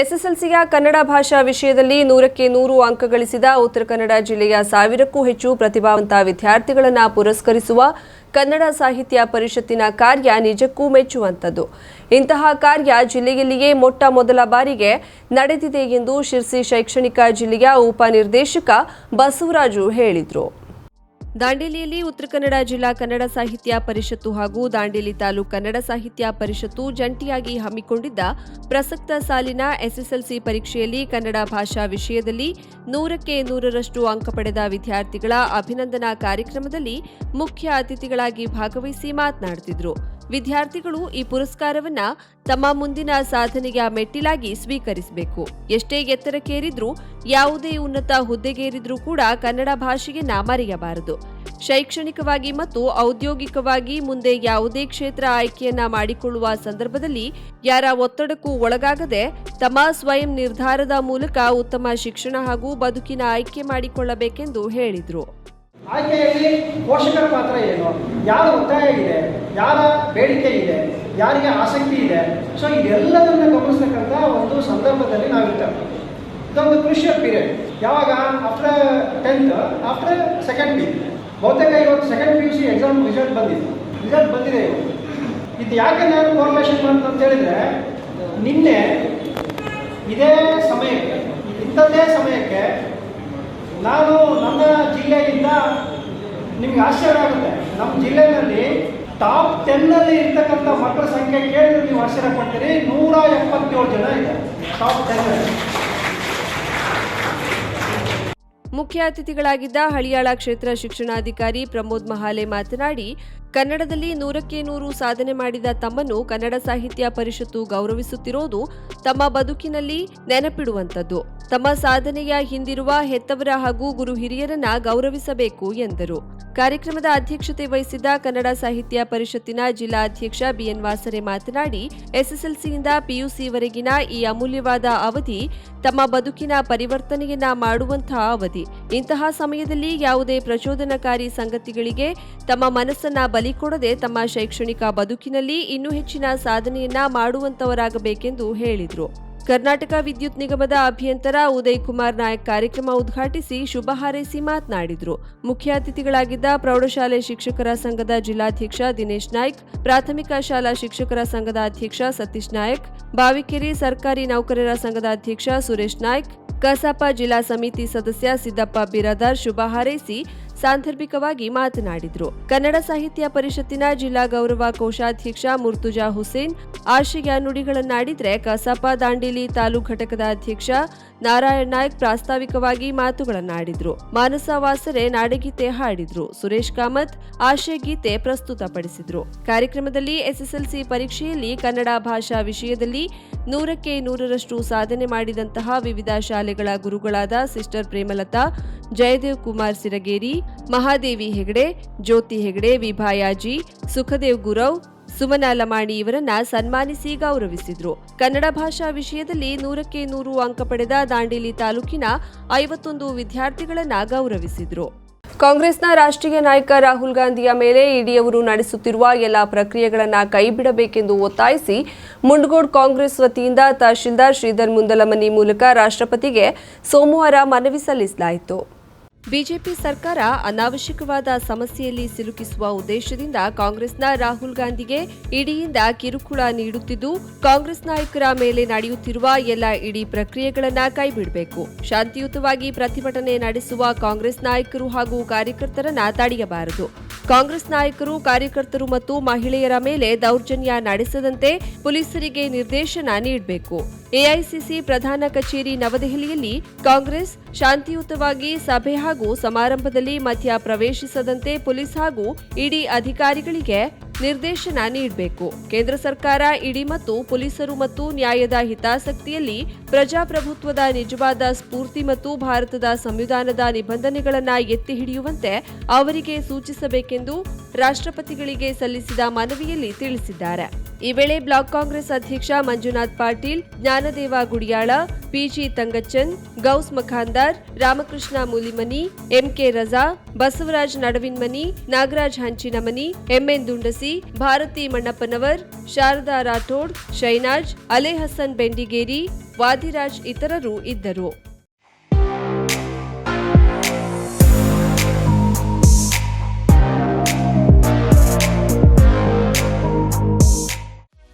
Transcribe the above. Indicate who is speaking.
Speaker 1: ಎಸ್ಎಸ್ಎಲ್ಸಿಯ ಕನ್ನಡ ಭಾಷಾ ವಿಷಯದಲ್ಲಿ ನೂರಕ್ಕೆ ನೂರು ಅಂಕ ಗಳಿಸಿದ ಉತ್ತರ ಕನ್ನಡ ಜಿಲ್ಲೆಯ ಸಾವಿರಕ್ಕೂ ಹೆಚ್ಚು ಪ್ರತಿಭಾವಂತ ವಿದ್ಯಾರ್ಥಿಗಳನ್ನು ಪುರಸ್ಕರಿಸುವ ಕನ್ನಡ ಸಾಹಿತ್ಯ ಪರಿಷತ್ತಿನ ಕಾರ್ಯ ನಿಜಕ್ಕೂ ಮೆಚ್ಚುವಂಥದ್ದು. ಇಂತಹ ಕಾರ್ಯ ಜಿಲ್ಲೆಯಲ್ಲಿಯೇ ಮೊಟ್ಟ ಮೊದಲ ಬಾರಿಗೆ ನಡೆದಿದೆ ಎಂದು ಶಿರ್ಸಿ ಶೈಕ್ಷಣಿಕ ಜಿಲ್ಲೆಯ ಉಪನಿರ್ದೇಶಕ ಬಸವರಾಜು ಹೇಳಿದರು. ದಾಂಡೇಲಿಯಲ್ಲಿ ಉತ್ತರ ಕನ್ನಡ ಜಿಲ್ಲಾ ಕನ್ನಡ ಸಾಹಿತ್ಯ ಪರಿಷತ್ತು ಹಾಗೂ ದಾಂಡೇಲಿ ತಾಲೂಕು ಕನ್ನಡ ಸಾಹಿತ್ಯ ಪರಿಷತ್ತು ಜಂಟಿಯಾಗಿ ಹಮ್ಮಿಕೊಂಡಿದ್ದ ಪ್ರಸಕ್ತ ಸಾಲಿನ ಎಸ್ಎಸ್ಎಲ್ಸಿ ಪರೀಕ್ಷೆಯಲ್ಲಿ ಕನ್ನಡ ಭಾಷಾ ವಿಷಯದಲ್ಲಿ ನೂರಕ್ಕೆ ನೂರರಷ್ಟು ಅಂಕ ಪಡೆದ ವಿದ್ಯಾರ್ಥಿಗಳ ಅಭಿನಂದನಾ ಕಾರ್ಯಕ್ರಮದಲ್ಲಿ ಮುಖ್ಯ ಅತಿಥಿಗಳಾಗಿ ಭಾಗವಹಿಸಿ ಮಾತನಾಡುತ್ತಿದ್ದರು. ವಿದ್ಯಾರ್ಥಿಗಳು ಈ ಪುರಸ್ಕಾರವನ್ನ ತಮ್ಮ ಮುಂದಿನ ಸಾಧನೆಯ ಮೆಟ್ಟಿಲಾಗಿ ಸ್ವೀಕರಿಸಬೇಕು. ಎಷ್ಟೇ ಎತ್ತರಕ್ಕೇರಿದ್ರೂ, ಯಾವುದೇ ಉನ್ನತ ಹುದ್ದೆಗೇರಿದ್ರೂ ಕೂಡ ಕನ್ನಡ ಭಾಷೆಯನ್ನ ಮರೆಯಬಾರದು. ಶೈಕ್ಷಣಿಕವಾಗಿ ಮತ್ತು ಔದ್ಯೋಗಿಕವಾಗಿ ಮುಂದೆ ಯಾವುದೇ ಕ್ಷೇತ್ರ ಆಯ್ಕೆಯನ್ನ ಮಾಡಿಕೊಳ್ಳುವ ಸಂದರ್ಭದಲ್ಲಿ ಯಾರ ಒತ್ತಡಕ್ಕೂ ಒಳಗಾಗದೆ ತಮ್ಮ ಸ್ವಯಂ ನಿರ್ಧಾರದ ಮೂಲಕ ಉತ್ತಮ ಶಿಕ್ಷಣ ಹಾಗೂ ಬದುಕಿನ ಆಯ್ಕೆ ಮಾಡಿಕೊಳ್ಳಬೇಕೆಂದು ಹೇಳಿದರು.
Speaker 2: ಆಯ್ಕೆಯಲ್ಲಿ ಪೋಷಕರ ಪಾತ್ರ ಏನು? ಯಾರ ಒತ್ತಾಯ ಇದೆ? ಯಾರ ಬೇಡಿಕೆ ಇದೆ? ಯಾರಿಗೆ ಆಸಕ್ತಿ ಇದೆ? ಸೊ ಇದೆಲ್ಲದನ್ನ ಗಮನಿಸ್ತಕ್ಕಂಥ ಒಂದು ಸಂದರ್ಭದಲ್ಲಿ ನಾವಿರ್ತೇವೆ ಇದೊಂದು ಕ್ರೂಷಿಯಲ್ ಪೀರಿಯಡ್ ಯಾವಾಗ? After tenth after second P ಬಹುತೇಕ ಇವತ್ತು second P U C exam result ಬಂದಿದೆ. ರಿಸಲ್ಟ್ ಬಂದಿದೆ ಇವತ್ತು ಇದು ಯಾಕೆ ನಾನು ಕೋರ್ಲೇಷನ್ ಅಂತ ಹೇಳಿದ್ರೆ, ನಿನ್ನೆ ಇದೇ ಸಮಯಕ್ಕೆ, ಇಂಥದ್ದೇ ಸಮಯಕ್ಕೆ ಜಿಲ್ಲೆಯಿಂದ ನಿಮ್ಗೆ ಆಶ್ಚರ್ಯ ಆಗುತ್ತೆ. ನಮ್ಮ ಜಿಲ್ಲೆಯಲ್ಲಿ ಟಾಪ್ ಟೆನ್ನಲ್ಲಿ ಇರ್ತಕ್ಕಂಥ ಮಕ್ಕಳ ಸಂಖ್ಯೆ ಕೇಳಿದ್ರೆ ನೀವು ಆಶ್ಚರ್ಯ ಪಡ್ತೀರಿ. ನೂರ ಎಪ್ಪತ್ತೇಳು ಜನ ಇದೆ ಟಾಪ್ ಟೆನ್ನಲ್ಲಿ.
Speaker 1: ಮುಖ್ಯ ಅತಿಥಿಗಳಾಗಿದ್ದ ಹಳಿಯಾಳ ಕ್ಷೇತ್ರ ಶಿಕ್ಷಣಾಧಿಕಾರಿ ಪ್ರಮೋದ್ ಮಹಾಲೆ ಮಾತನಾಡಿ, ಕನ್ನಡದಲ್ಲಿ ನೂರಕ್ಕೆ ನೂರು ಸಾಧನೆ ಮಾಡಿದ ತಮ್ಮನ್ನು ಕನ್ನಡ ಸಾಹಿತ್ಯ ಪರಿಷತ್ತು ಗೌರವಿಸುತ್ತಿರುವುದು ತಮ್ಮ ಬದುಕಿನಲ್ಲಿ ನೆನಪಿಡುವಂಥದ್ದು. ತಮ್ಮ ಸಾಧನೆಯ ಹಿಂದಿರುವ ಹೆತ್ತವರ ಹಾಗೂ ಗುರು ಹಿರಿಯರನ್ನ ಗೌರವಿಸಬೇಕು ಎಂದರು. ಕಾರ್ಯಕ್ರಮದ ಅಧ್ಯಕ್ಷತೆ ವಹಿಸಿದ್ದ ಕನ್ನಡ ಸಾಹಿತ್ಯ ಪರಿಷತ್ತಿನ ಜಿಲ್ಲಾ ಅಧ್ಯಕ್ಷ ಬಿಎನ್ ವಾಸರೆ ಮಾತನಾಡಿ, ಎಸ್ಎಸ್ಎಲ್ಸಿಯಿಂದ ಪಿಯುಸಿವರೆಗಿನ ಈ ಅಮೂಲ್ಯವಾದ ಅವಧಿ ತಮ್ಮ ಬದುಕಿನ ಪರಿವರ್ತನೆಯನ್ನ ಮಾಡುವಂತಹ ಅವಧಿ. ಇಂತಹ ಸಮಯದಲ್ಲಿ ಯಾವುದೇ ಪ್ರಚೋದನಕಾರಿ ಸಂಗತಿಗಳಿಗೆ ತಮ್ಮ ಮನಸ್ಸನ್ನ ಬಲಿ ಕೊಡದೆ ತಮ್ಮ ಶೈಕ್ಷಣಿಕ ಬದುಕಿನಲ್ಲಿ ಇನ್ನೂ ಹೆಚ್ಚಿನ ಸಾಧನೆಯನ್ನ ಮಾಡುವಂತವರಾಗಬೇಕೆಂದು ಹೇಳಿದರು. ಕರ್ನಾಟಕ ವಿದ್ಯುತ್ ನಿಗಮದ ಅಭಿಯಂತರ ಉದಯ್ ಕುಮಾರ್ ನಾಯಕ್ ಕಾರ್ಯಕ್ರಮ ಉದ್ಘಾಟಿಸಿ ಶುಭ ಹಾರೈಸಿ ಮಾತನಾಡಿದರು. ಮುಖ್ಯ ಅತಿಥಿಗಳಾಗಿದ್ದ ಪ್ರೌಢಶಾಲೆ ಶಿಕ್ಷಕರ ಸಂಘದ ಜಿಲ್ಲಾಧ್ಯಕ್ಷ ದಿನೇಶ್ ನಾಯ್ಕ್, ಪ್ರಾಥಮಿಕ ಶಾಲಾ ಶಿಕ್ಷಕರ ಸಂಘದ ಅಧ್ಯಕ್ಷ ಸತೀಶ್ ನಾಯಕ್, ಬಾವಿಕೆರೆ ಸರ್ಕಾರಿ ನೌಕರರ ಸಂಘದ ಅಧ್ಯಕ್ಷ ಸುರೇಶ್ ನಾಯ್ಕ್, ಕಸಾಪ ಜಿಲ್ಲಾ ಸಮಿತಿ ಸದಸ್ಯ ಸಿದ್ದಪ್ಪ ಬಿರಾದಾರ್ ಶುಭ ಹಾರೈಸಿ ಸಾಂದರ್ಭಿಕವಾಗಿ ಮಾತನಾಡಿದರು. ಕನ್ನಡ ಸಾಹಿತ್ಯ ಪರಿಷತ್ತಿನ ಜಿಲ್ಲಾ ಗೌರವ ಕೋಶಾಧ್ಯಕ್ಷ ಮುರ್ತುಜಾ ಹುಸೇನ್ ಆಶಯ ನುಡಿಗಳನ್ನಾಡಿದ್ರೆ ಕಸಾಪ ದಾಂಡೇಲಿ ತಾಲೂಕು ಘಟಕದ ಅಧ್ಯಕ್ಷ ನಾರಾಯಣ್ ನಾಯ್ಕ್ ಪ್ರಾಸ್ತಾವಿಕವಾಗಿ ಮಾತುಗಳನ್ನಾಡಿದ್ರು. ಮಾನಸ ವಾಸರೆ ನಾಡಗೀತೆ ಹಾಡಿದ್ರು. ಸುರೇಶ್ ಕಾಮತ್ ಆಶಯ ಗೀತೆ ಪ್ರಸ್ತುತಪಡಿಸಿದ್ರು. ಕಾರ್ಯಕ್ರಮದಲ್ಲಿ ಎಸ್ಎಸ್ಎಲ್ಸಿ ಪರೀಕ್ಷೆಯಲ್ಲಿ ಕನ್ನಡ ಭಾಷಾ ವಿಷಯದಲ್ಲಿ ನೂರಕ್ಕೆ ನೂರರಷ್ಟು ಸಾಧನೆ ಮಾಡಿದಂತಹ ವಿವಿಧ ಶಾಲೆಗಳ ಗುರುಗಳಾದ ಸಿಸ್ಟರ್ ಪ್ರೇಮಲತಾ, ಜಯದೇವ್ ಕುಮಾರ್ ಸಿರಗೇರಿ, ಮಹಾದೇವಿ ಹೆಗಡೆ, ಜ್ಯೋತಿ ಹೆಗಡೆ, ವಿಭಾಯಾಜಿ, ಸುಖದೇವ್ ಗುರವ್ ಸುಮನ ಲಮಾಣಿ ಇವರನ್ನ ಸನ್ಮಾನಿಸಿ ಗೌರವಿಸಿದ್ರು. ಕನ್ನಡ ಭಾಷಾ ವಿಷಯದಲ್ಲಿ ನೂರಕ್ಕೆ ನೂರು ಅಂಕ ಪಡೆದ ದಾಂಡೇಲಿ ತಾಲೂಕಿನ ಐವತ್ತೊಂದು ವಿದ್ಯಾರ್ಥಿಗಳನ್ನ ಗೌರವಿಸಿದ್ರು. ಕಾಂಗ್ರೆಸ್ನ ರಾಷ್ಟ್ರೀಯ ನಾಯಕ ರಾಹುಲ್ ಗಾಂಧಿಯ ಮೇಲೆ ಇಡಿಯವರು ನಡೆಸುತ್ತಿರುವ ಎಲ್ಲ ಪ್ರಕ್ರಿಯೆಗಳನ್ನು ಕೈಬಿಡಬೇಕೆಂದು ಒತ್ತಾಯಿಸಿ ಮುಂಡಗೋಡ್ ಕಾಂಗ್ರೆಸ್ ವತಿಯಿಂದ ತಹಶೀಲ್ದಾರ್ ಶ್ರೀಧರ್ ಮುಂದಲಮನಿ ಮೂಲಕ ರಾಷ್ಟ್ರಪತಿಗೆ ಸೋಮವಾರ ಮನವಿ ಸಲ್ಲಿಸಲಾಯಿತು. ಬಿಜೆಪಿ ಸರ್ಕಾರ ಅನಾವಶ್ಯಕವಾದ ಸಮಸ್ಯೆಯಲ್ಲಿ ಸಿಲುಕಿಸುವ ಉದ್ದೇಶದಿಂದ ಕಾಂಗ್ರೆಸ್ನ ರಾಹುಲ್ ಗಾಂಧಿಗೆ ಇಡಿಯಿಂದ ಕಿರುಕುಳ ನೀಡುತ್ತಿದ್ದು, ಕಾಂಗ್ರೆಸ್ ನಾಯಕರ ಮೇಲೆ ನಡೆಯುತ್ತಿರುವ ಎಲ್ಲ ಇಡೀ ಪ್ರಕ್ರಿಯೆಗಳನ್ನು ಕೈಬಿಡಬೇಕು. ಶಾಂತಿಯುತವಾಗಿ ಪ್ರತಿಭಟನೆ ನಡೆಸುವ ಕಾಂಗ್ರೆಸ್ ನಾಯಕರು ಹಾಗೂ ಕಾರ್ಯಕರ್ತರನ್ನ ತಡೆಯಬಾರದು. ಕಾಂಗ್ರೆಸ್ ನಾಯಕರು, ಕಾರ್ಯಕರ್ತರು ಮತ್ತು ಮಹಿಳೆಯರ ಮೇಲೆ ದೌರ್ಜನ್ಯ ನಡೆಸದಂತೆ ಪೊಲೀಸರಿಗೆ ನಿರ್ದೇಶನ ನೀಡಬೇಕು. ಎಐಸಿಸಿ ಪ್ರಧಾನ ಕಚೇರಿ ನವದೆಹಲಿಯಲ್ಲಿ ಕಾಂಗ್ರೆಸ್ ಶಾಂತಿಯುತವಾಗಿ ಸಭೆ ಹಾಗೂ ಸಮಾರಂಭದಲ್ಲಿ ಮಧ್ಯ ಪ್ರವೇಶಿಸದಂತೆ ಪೊಲೀಸ್ ಹಾಗೂ ಇಡಿ ಅಧಿಕಾರಿಗಳಿಗೆ ನಿರ್ದೇಶನ ನೀಡಬೇಕು. ಕೇಂದ್ರ ಸರ್ಕಾರ, ಇಡಿ ಮತ್ತು ಪೊಲೀಸರು ಮತ್ತು ನ್ಯಾಯದ ಹಿತಾಸಕ್ತಿಯಲ್ಲಿ ಪ್ರಜಾಪ್ರಭುತ್ವದ ನಿಜವಾದ ಸ್ಫೂರ್ತಿ ಮತ್ತು ಭಾರತದ ಸಂವಿಧಾನದ ನಿಬಂಧನೆಗಳನ್ನು ಎತ್ತಿ ಹಿಡಿಯುವಂತೆ ಅವರಿಗೆ ಸೂಚಿಸಬೇಕೆಂದು ರಾಷ್ಟ್ರಪತಿಗಳಿಗೆ ಸಲ್ಲಿಸಿದ ಮನವಿಯಲ್ಲಿ ತಿಳಿಸಿದ್ದಾರೆ. ಈ ವೇಳೆ ಬ್ಲಾಕ್ ಕಾಂಗ್ರೆಸ್ ಅಧ್ಯಕ್ಷ Manjunath Patil, Jnanadeva Gudiyala, PG Thangachan, Ghouse Makandar, Ramakrishna Mulimani, MK Raja, Basavaraj Nadavinmani, Nagaraj Hanchinamani, MN Dundasi, Bharati Mannappanavar, Sharada Rathod, Shainaz Ale Hasan Bendigeri, Vadiraj ಇತರರು ಇದ್ದರು.